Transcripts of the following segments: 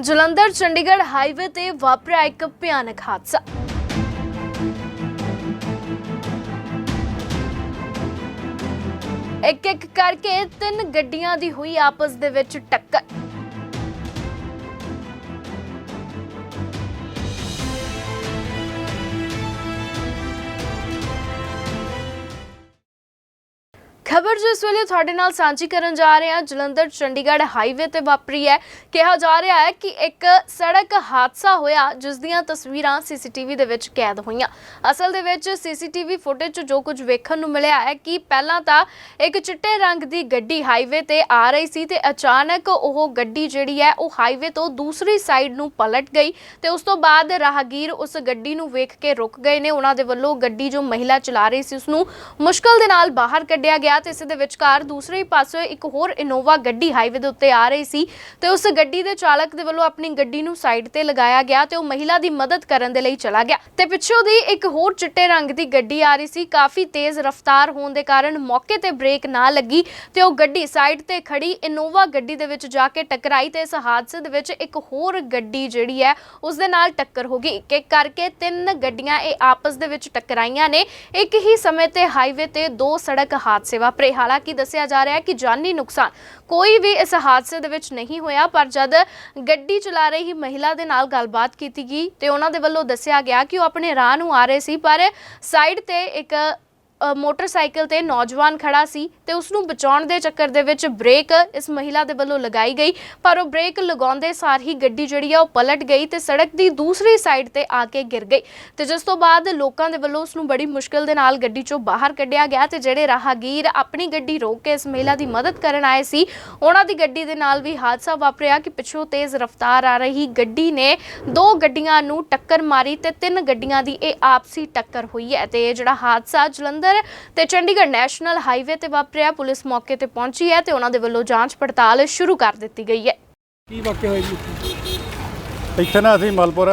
Jalandhar, Chandigarh highway ਤੇ ਵਾਪਰਿਆ ਇੱਕ ਭਿਆਨਕ ਹਾਦਸਾ। ਇੱਕ ਇੱਕ ਕਰਕੇ ਤਿੰਨ ਗੱਡੀਆਂ ਦੀ ਹੋਈ ਆਪਸ ਦੇ ਵਿੱਚ ਟੱਕਰ। ਖਬਰ ਜੋ ਇਸ ਵੇਲੇ ਤੁਹਾਡੇ ਨਾਲ ਸਾਂਝੀ ਕਰਨ ਜਾ ਰਹੇ ਹਾਂ, ਜਲੰਧਰ ਚੰਡੀਗੜ੍ਹ ਹਾਈਵੇ ਤੇ ਵਾਪਰੀ ਹੈ। ਕਿਹਾ ਜਾ ਰਿਹਾ ਹੈ ਕਿ ਇੱਕ ਸੜਕ ਹਾਦਸਾ ਹੋਇਆ, ਜਿਸ ਦੀਆਂ ਤਸਵੀਰਾਂ ਸੀਸੀਟੀਵੀ ਦੇ ਵਿੱਚ ਕੈਦ ਹੋਈਆਂ। ਅਸਲ ਦੇ ਵਿੱਚ ਸੀਸੀਟੀਵੀ ਫੁਟੇਜ 'ਚ ਜੋ ਕੁਝ ਵੇਖਣ ਨੂੰ ਮਿਲਿਆ ਹੈ ਕਿ ਪਹਿਲਾਂ ਤਾਂ ਇੱਕ ਚਿੱਟੇ ਰੰਗ ਦੀ ਗੱਡੀ ਹਾਈਵੇ ਤੇ ਆ ਰਹੀ ਸੀ ਤੇ ਅਚਾਨਕ ਉਹ ਗੱਡੀ ਜਿਹੜੀ ਹੈ, ਉਹ ਹਾਈਵੇ ਤੋਂ ਦੂਸਰੀ ਸਾਈਡ ਨੂੰ ਪਲਟ ਗਈ ਤੇ ਉਸ ਤੋਂ ਬਾਅਦ ਰਾਹਗੀਰ ਉਸ ਗੱਡੀ ਨੂੰ ਵੇਖ ਕੇ ਰੁਕ ਗਏ ਨੇ। ਉਹਨਾਂ ਦੇ ਵੱਲੋਂ ਗੱਡੀ ਜੋ ਮਹਿਲਾ ਚਲਾ ਰਹੀ ਸੀ ਉਸ ਨੂੰ ਮੁਸ਼ਕਲ ਦੇ ਨਾਲ ਬਾਹਰ ਕੱਢਿਆ ਗਿਆ ਤੇ ਇਸ ਦੇ ਵਿਚਕਾਰ ਦੂਸਰੇ ਹੀ ਪਾਸੇ ਇੱਕ ਹੋਰ ਇਨੋਵਾ ਗੱਡੀ ਹਾਈਵੇ ਦੇ ਉੱਤੇ ਆ ਰਹੀ ਸੀ ਤੇ ਉਸ ਗੱਡੀ ਦੇ ਚਾਲਕ ਦੇ ਵੱਲੋਂ ਆਪਣੀ ਗੱਡੀ ਨੂੰ ਸਾਈਡ ਤੇ ਲਗਾਇਆ ਗਿਆ ਤੇ ਉਹ ਮਹਿਲਾ ਦੀ ਮਦਦ ਕਰਨ ਦੇ ਲਈ ਚਲਾ ਗਿਆ। ਤੇ ਪਿੱਛੋਂ ਦੀ ਇੱਕ ਹੋਰ ਚਿੱਟੇ ਰੰਗ ਦੀ ਗੱਡੀ ਆ ਰਹੀ ਸੀ। ਕਾਫੀ ਤੇਜ਼ ਰਫ਼ਤਾਰ ਹੋਣ ਦੇ ਕਾਰਨ ਮੌਕੇ ਤੇ ਬ੍ਰੇਕ ਨਾ ਲੱਗੀ ਤੇ ਉਹ ਗੱਡੀ ਸਾਈਡ ਤੇ ਖੜੀ ਇਨੋਵਾ ਗੱਡੀ ਦੇ ਵਿੱਚ ਜਾ ਕੇ ਟਕਰਾਈ ਤੇ ਇਸ ਹਾਦਸੇ ਦੇ ਵਿੱਚ ਇੱਕ ਹੋਰ ਗੱਡੀ ਜਿਹੜੀ ਹੈ, ਉਸ ਦੇ ਨਾਲ ਟੱਕਰ ਹੋ ਗਈ। ਇੱਕ ਕਰਕੇ ਤਿੰਨ ਗੱਡੀਆਂ ਇਹ ਆਪਸ ਦੇ ਵਿੱਚ ਟਕਰਾਈਆਂ ਨੇ। ਇੱਕ ਹੀ ਸਮੇਂ ਤੇ ਹਾਈਵੇ ਤੇ ਦੋ ਸੜਕ ਹਾਦਸੇ ਵਾਪਰੇ। ਹਾਲਾਂਕਿ ਦੱਸਿਆ ਜਾ ਰਿਹਾ ਹੈ ਕਿ ਜਾਨੀ ਨੁਕਸਾਨ ਕੋਈ ਵੀ ਇਸ ਹਾਦਸੇ ਦੇ ਵਿੱਚ ਨਹੀਂ ਹੋਇਆ, ਪਰ ਜਦ ਗੱਡੀ ਚਲਾ ਰਹੀ ਮਹਿਲਾ ਦੇ ਨਾਲ ਗੱਲਬਾਤ ਕੀਤੀ ਗਈ ਤੇ ਉਹਨਾਂ ਦੇ ਵੱਲੋਂ ਦੱਸਿਆ ਗਿਆ ਕਿ ਉਹ ਆਪਣੇ ਰਾਹ ਨੂੰ ਆ ਰਹੇ ਸੀ, ਪਰ ਸਾਈਡ ਤੇ ਇੱਕ ਮੋਟਰਸਾਈਕਲ ਤੇ ਨੌਜਵਾਨ ਖੜਾ ਸੀ ਤੇ ਉਸ ਨੂੰ ਬਚਾਉਣ ਦੇ ਚੱਕਰ ਦੇ ਵਿੱਚ ਬ੍ਰੇਕ ਇਸ ਮਹਿਲਾ ਦੇ ਵੱਲੋਂ ਲਗਾਈ ਗਈ। ਪਰ ਉਹ ਬ੍ਰੇਕ ਲਗਾਉਂਦੇ ਸਾਰ ਹੀ ਗੱਡੀ ਜਿਹੜੀ ਆ, ਉਹ ਪਲਟ ਗਈ ਤੇ ਸੜਕ ਦੀ ਦੂਸਰੀ ਸਾਈਡ ਤੇ ਆ ਕੇ ਗਿਰ ਗਈ। ਤੇ ਜਿਸ ਤੋਂ ਬਾਅਦ ਲੋਕਾਂ ਦੇ ਵੱਲੋਂ ਉਸ ਨੂੰ ਬੜੀ ਮੁਸ਼ਕਲ ਦੇ ਨਾਲ ਗੱਡੀ ਚੋਂ ਬਾਹਰ ਕੱਢਿਆ ਗਿਆ ਤੇ ਜਿਹੜੇ ਰਾਹਗੀਰ ਆਪਣੀ ਗੱਡੀ ਰੋਕ ਕੇ ਇਸ ਮਹਿਲਾ ਦੀ ਮਦਦ ਕਰਨ ਆਏ ਸੀ, ਉਹਨਾਂ ਦੀ ਗੱਡੀ ਦੇ ਨਾਲ ਵੀ ਹਾਦਸਾ ਵਾਪਰਿਆ ਕਿ ਪਿੱਛੋਂ ਤੇਜ਼ ਰਫ਼ਤਾਰ ਆ ਰਹੀ ਗੱਡੀ ਨੇ ਦੋ ਗੱਡੀਆਂ ਨੂੰ ਟੱਕਰ ਮਾਰੀ ਤੇ ਤਿੰਨ ਗੱਡੀਆਂ ਦੀ ਇਹ ਆਪਸੀ ਟੱਕਰ ਹੋਈ ਹੈ ਤੇ ਇਹ ਜਿਹੜਾ ਹਾਦਸਾ ਜਲੰਧਰ ਤੇ ਚੰਡੀਗੜ੍ਹ ਨੈਸ਼ਨਲ ਹਾਈਵੇ ਤੇ ਵਾਪਰਿਆ। ਪੁਲਿਸ ਮੌਕੇ ਤੇ ਪਹੁੰਚੀ ਹੈ ਤੇ ਉਹਨਾਂ ਦੇ ਵੱਲੋਂ ਜਾਂਚ ਪੜਤਾਲ ਸ਼ੁਰੂ ਕਰ ਦਿੱਤੀ ਗਈ ਹੈ। ਕੀ ਵਾਕਿਆ ਹੋਇਆ ਜੀ ਇੱਥੇ? ਇੱਥੇ ਨਾ ਅਸੀਂ ਮਲਪੁਰ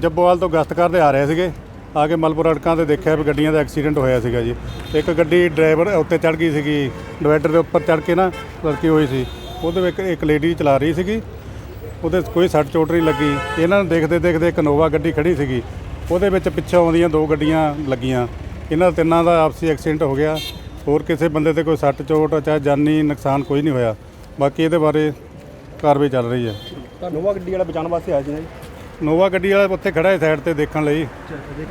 ਜੱਬੋਵਾਲ ਤੋਂ ਗਸ਼ਤ ਕਰਦੇ ਆ ਰਹੇ ਸੀਗੇ। ਆ ਕੇ ਮਲਪੁਰ ਅੜਕਾਂ ਤੇ ਦੇਖਿਆ ਵੀ ਗੱਡੀਆਂ ਦਾ ਐਕਸੀਡੈਂਟ ਹੋਇਆ ਸੀਗਾ ਜੀ। ਇੱਕ ਗੱਡੀ ਡਰਾਈਵਰ ਉੱਤੇ ਚੜ ਗਈ ਸੀਗੀ ਡਿਵਾਈਡਰ ਦੇ ਉੱਪਰ ਚੜ ਕੇ ਨਾ ਲੜਕੀ ਹੋਈ ਸੀ। ਉਹਦੇ ਵਿੱਚ ਇੱਕ ਲੇਡੀ ਚਲਾ ਰਹੀ ਸੀਗੀ। ਉਹਦੇ ਕੋਈ ਸੱਟ ਚੋਟ ਨਹੀਂ ਲੱਗੀ। ਇਹਨਾਂ ਨੂੰ ਦੇਖਦੇ ਦੇਖਦੇ ਇੱਕ ਨੋਵਾ ਗੱਡੀ ਖੜੀ ਸੀਗੀ। ਉਹਦੇ ਵਿੱਚ ਪਿੱਛੋਂ ਆਉਂਦੀਆਂ ਦੋ ਗੱਡੀਆਂ ਲੱਗੀਆਂ। ਇਹਨਾਂ ਤਿੰਨਾਂ ਦਾ ਆਪਸੀ ਐਕਸੀਡੈਂਟ ਹੋ ਗਿਆ। ਹੋਰ ਕਿਸੇ ਬੰਦੇ ਤੇ ਕੋਈ ਸੱਟ ਚੋਟ ਚਾਹੇ ਜਾਨੀ ਨੁਕਸਾਨ ਕੋਈ ਨਹੀਂ ਹੋਇਆ। ਬਾਕੀ ਇਹਦੇ ਬਾਰੇ ਕਾਰਵਾਈ ਚੱਲ ਰਹੀ ਹੈ। ਤਾਂ ਨੋਵਾ ਗੱਡੀ ਵਾਲਾ ਬਚਾਉਣ ਵਾਸਤੇ ਆਇਆ ਸੀ ਨਾ ਜੀ? ਨੋਵਾ ਗੱਡੀ ਵਾਲਾ ਉੱਥੇ ਖੜਾ ਹੈ ਸਾਈਡ ਤੇ ਦੇਖਣ ਲਈ।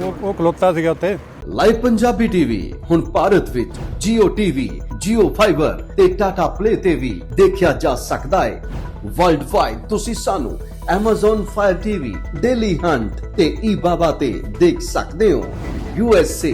ਉਹ ਉਹ ਖਲੋਤਾ ਸੀਗਾ ਉੱਥੇ। ਲਾਈਵ ਪੰਜਾਬੀ ਟੀਵੀ ਹੁਣ ਭਾਰਤ ਵਿੱਚ Jio TV, Jio Fiber ਤੇ Tata Play ਤੇ ਵੀ ਦੇਖਿਆ ਜਾ ਸਕਦਾ ਹੈ। ਵਰਲਡ ਵਾਈਡ ਤੁਸੀਂ ਸਾਨੂੰ Amazon Fire TV, Daily Hunt ਤੇ eBaba ਤੇ ਦੇਖ ਸਕਦੇ ਹੋ। USA,